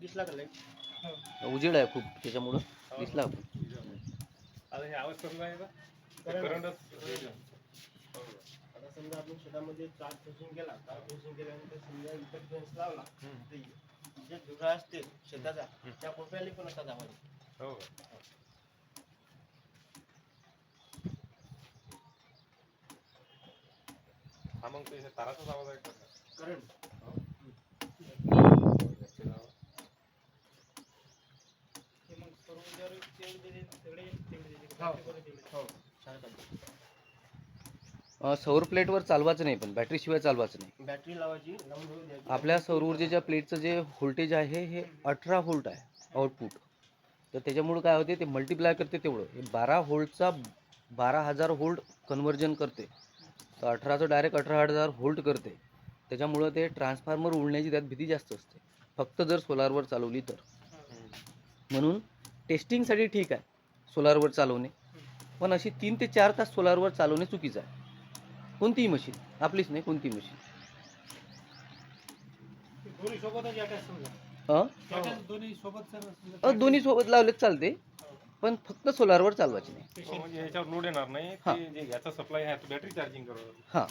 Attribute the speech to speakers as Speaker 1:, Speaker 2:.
Speaker 1: दिसला का लाइट
Speaker 2: उजेड आहे खूप त्याच्यामुळं. दिसला
Speaker 3: आता हे आवाज कसला आहे का करंटच
Speaker 1: आता समजा आपण शेतामध्ये तार फेसून गेला तार फेसून गेल्यानंतर समजा इतर फेन्स लावला तर जे धुरा असते शेताचा त्या कोपऱ्याला पण असा आवाज.
Speaker 3: हो. हा मग ते ताराचाच आवाज आहे
Speaker 1: करंट हो हो सारखं
Speaker 2: अं, सौर प्लेटवर चालवायचं नाही पण बॅटरीशिवाय चालवायचं नाही.
Speaker 1: बॅटरी लावायची.
Speaker 2: आपल्या सौर ऊर्जेच्या प्लेटचं जे व्होल्टेज आहे हे अठरा व्होल्ट आहे आउटपुट तर त्याच्यामुळं काय होते ते मल्टिप्लाय करते तेवढं. हे बारा व्होल्टचा बारा हजार व्होल्ट कन्वर्जन करते. तर अठराचं डायरेक्ट अठरा हजार व्होल्ट करते. त्याच्यामुळं ते ट्रान्सफॉर्मर उडण्याची त्यात भीती जास्त असते. फक्त जर सोलारवर चालवली तर. म्हणून टेस्टिंगसाठी ठीक आहे सोलारवर चालवणे. पण अशी तीन ते चार तास सोलारवर चालवणे चुकीचं आहे. कोणतीही मशीन आपलीच नाही कोणतीही मशीन
Speaker 4: दोन्ही
Speaker 2: हां
Speaker 4: सोबत
Speaker 2: लावलेच चालते पण फक्त सोलारवर चालवायचे नाही.
Speaker 3: याच्यावर लोड येणार नाही. ते जे याचा सप्लाय आहे तो बॅटरी चार्जिंग करत
Speaker 2: हां.